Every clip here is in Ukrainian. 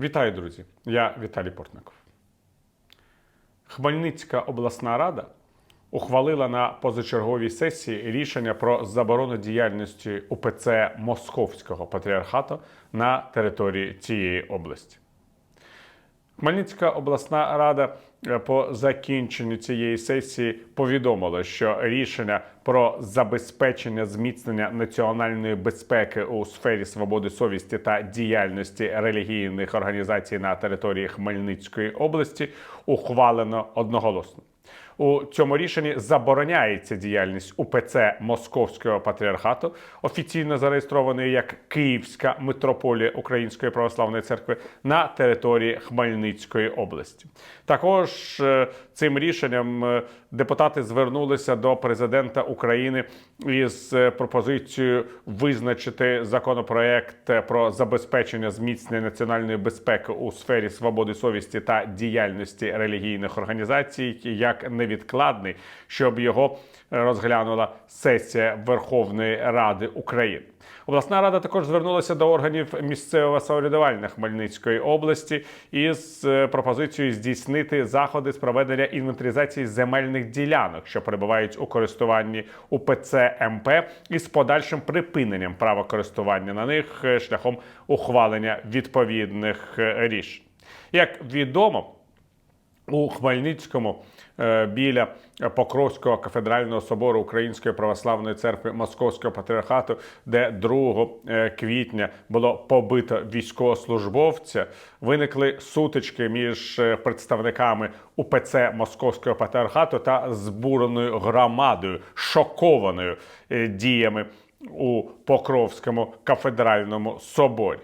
Вітаю, друзі! Я Віталій Портников. Хмельницька обласна рада ухвалила на позачерговій сесії рішення про заборону діяльності УПЦ Московського патріархату на території цієї області. Хмельницька обласна рада е, по закінченню цієї сесії повідомила, що рішення про забезпечення зміцнення національної безпеки у сфері свободи совісті та діяльності релігійних організацій на території Хмельницької області ухвалено одноголосно. У цьому рішенні забороняється діяльність УПЦ Московського патріархату, офіційно зареєстрованої як Київська митрополія Української православної церкви на території Хмельницької області. Також е, цим рішенням е, депутати звернулися до президента України із е, пропозицією визначити законопроект про забезпечення зміцнення національної безпеки у сфері свободи совісті та діяльності релігійних організацій як невідкладний, щоб його розглянула сесія Верховної Ради України. Обласна рада також звернулася до органів місцевого самоврядування Хмельницької області із е, пропозицією здійснити заходи з проведення інвентаризації земельних ділянок, що перебувають у користуванні УПЦ МП, із подальшим припиненням права користування на них е, шляхом ухвалення відповідних е, рішень. Як відомо, у Хмельницькому е, біля Покровського кафедрального собору Української православної церкви Московського патріархату, де 2 е, квітня було побито військовослужбовця, виникли сутички між е, представниками УПЦ Московського патріархату та збуреною громадою, шокованою діями у Покровському кафедральному соборі.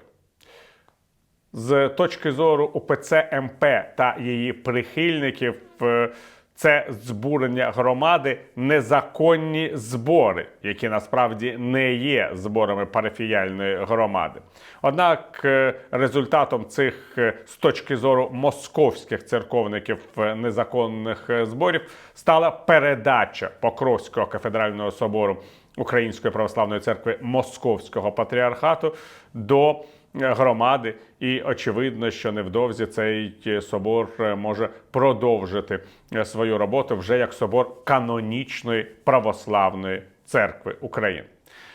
З точки зору УПЦ МП та її прихильників, е, це збурення громади незаконні збори, які насправді не є зборами парафіяльної громади. Однак е, результатом цих е, з точки зору московських церковників незаконних зборів стала передача Покровського кафедрального собору Української православної церкви Московського патріархату до громади, і очевидно, що невдовзі цей собор е, може продовжити е, свою роботу вже як собор канонічної православної церкви України.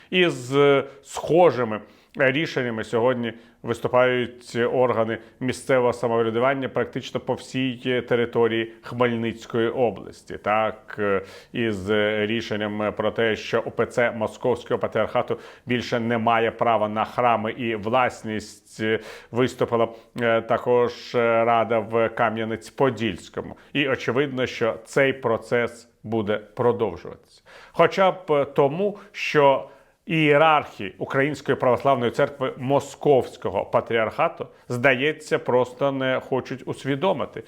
І з схожими рішеннями сьогодні виступають органи місцевого самоврядування практично по всій території Хмельницької області. Так, е, із рішенням про те, що УПЦ Московського патріархату більше не має права на храми і власність, е, виступила е, також рада в Кам'янець-Подільському. І очевидно, що цей процес буде продовжуватися, хоча б тому, що ієрархи Української православної церкви Московського патріархату, здається, просто не хочуть усвідомити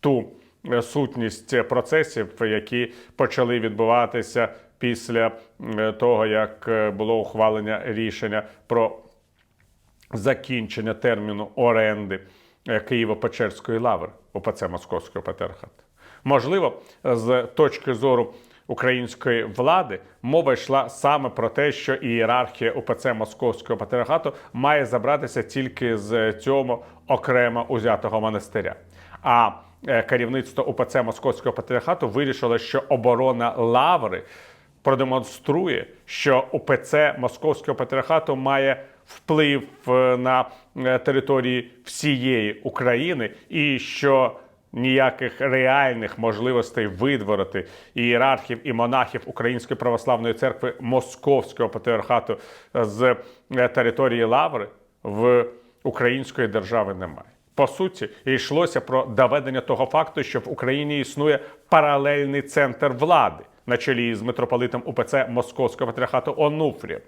ту е, сутність процесів, які почали відбуватися після е, того, як е, було ухвалення рішення про закінчення терміну оренди Києво-Печерської лаври ОПЦ Московського патріархату. Можливо, з точки зору української влади мова йшла саме про те, що ієрархія УПЦ Московського патріархату має забратися тільки з цього окремо узятого монастиря. А е, керівництво УПЦ Московського патріархату вирішило, що оборона лаври продемонструє, що УПЦ Московського патріархату має вплив е, на е, території всієї України, і що ніяких реальних можливостей видворити ієрархів і монахів Української православної церкви Московського патріархату з е, території Лаври в української держави немає. По суті, йшлося про доведення того факту, що в Україні існує паралельний центр влади на чолі з митрополитом УПЦ Московського патріархату Онуфрієм.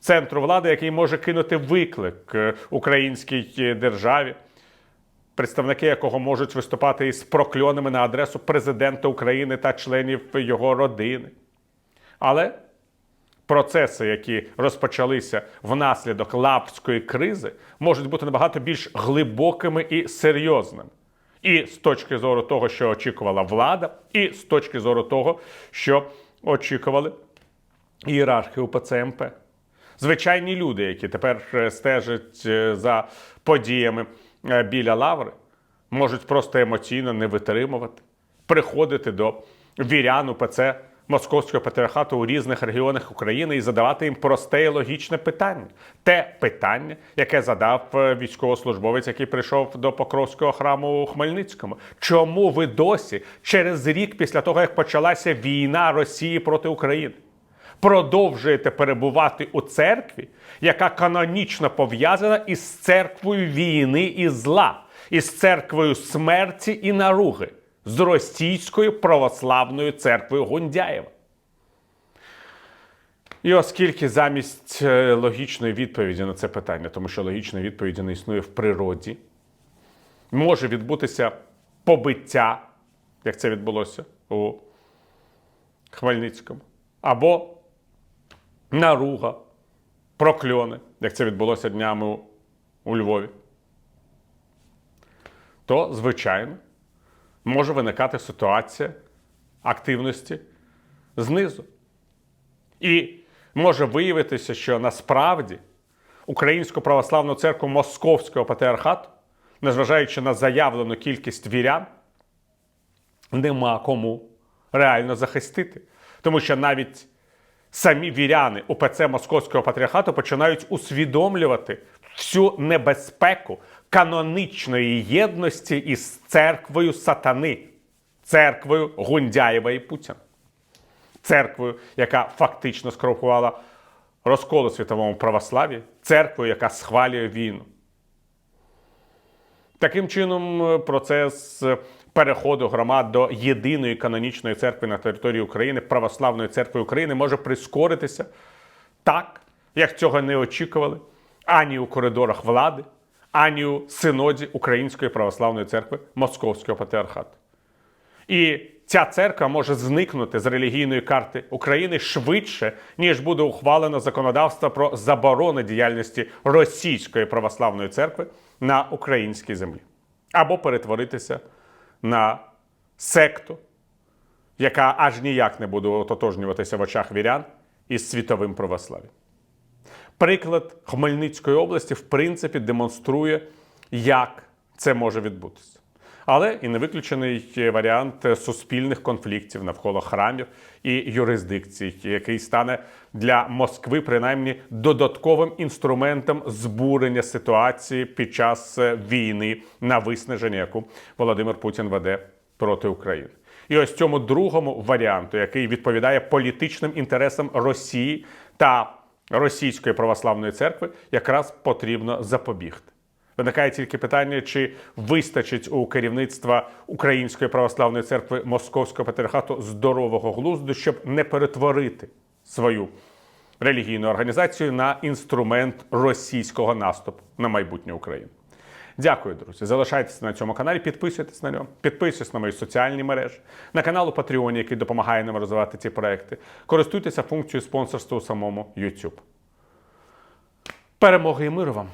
Центру влади, який може кинути виклик е, українській е, державі, представники якого можуть виступати із прокльонами на адресу президента України та членів його родини. Але процеси, які розпочалися внаслідок лапської кризи, можуть бути набагато більш глибокими і серйозними. І з точки зору того, що очікувала влада, і з точки зору того, що очікували ієрархи УПЦ МП. Звичайні люди, які тепер е, стежать е, за подіями біля лаври, можуть просто емоційно не витримувати, приходити до вірян УПЦ Московського патріархату у різних регіонах України і задавати їм просте і логічне питання. Те питання, яке задав е, військовослужбовець, який прийшов до Покровського храму у Хмельницькому. Чому ви досі, через рік після того, як почалася війна Росії проти України, продовжуєте перебувати у церкві, яка канонічно пов'язана із церквою війни і зла, із церквою смерті і наруги, з російською православною церквою Гундяєва. І оскільки замість е, логічної відповіді на це питання, тому що логічної відповіді не існує в природі, може відбутися побиття, як це відбулося у Хмельницькому, або наруга, прокльони, як це відбулося днями у, Львові, то, звичайно, може виникати ситуація активності знизу. І може виявитися, що насправді Українську православну церкву Московського патріархату, незважаючи на заявлену кількість вірян, нема кому реально захистити. Тому що навіть самі віряни УПЦ Московського патріархату починають усвідомлювати всю небезпеку канонічної єдності із церквою сатани, церквою Гундяєва і Путіна церквою, яка фактично скорупувала розкол у світовому православі, церквою, яка схвалює війну. Таким чином, е, процес е, переходу громад до єдиної канонічної церкви на території України, православної церкви України, може прискоритися так, як цього не очікували ані у коридорах влади, ані у синоді Української православної церкви Московського патріархату. І ця церква може зникнути з релігійної карти України швидше, ніж буде ухвалено законодавство про заборону діяльності Російської православної церкви на українській землі, або перетворитися на секту, яка аж ніяк не буде ототожнюватися в очах вірян із світовим православ'ям. Приклад Хмельницької області, в принципі, демонструє, як це може відбутися. Але і не виключений варіант суспільних конфліктів навколо храмів і юрисдикцій, який стане для Москви принаймні додатковим інструментом збурення ситуації під час війни на виснаження, яку Володимир Путін веде проти України. І ось цьому другому варіанту, який відповідає політичним інтересам Росії та Російської православної церкви, якраз потрібно запобігти. Виникає тільки питання, чи вистачить у керівництва Української православної церкви Московського патріархату здорового глузду, щоб не перетворити свою релігійну організацію на інструмент російського наступу на майбутнє України. Дякую, друзі. Залишайтеся на цьому каналі, підписуйтесь на нього, підписуйтесь на мої соціальні мережі, на канал у Patreon, який допомагає нам розвивати ці проекти. Користуйтеся функцією спонсорства у самому YouTube. Перемоги і миру вам!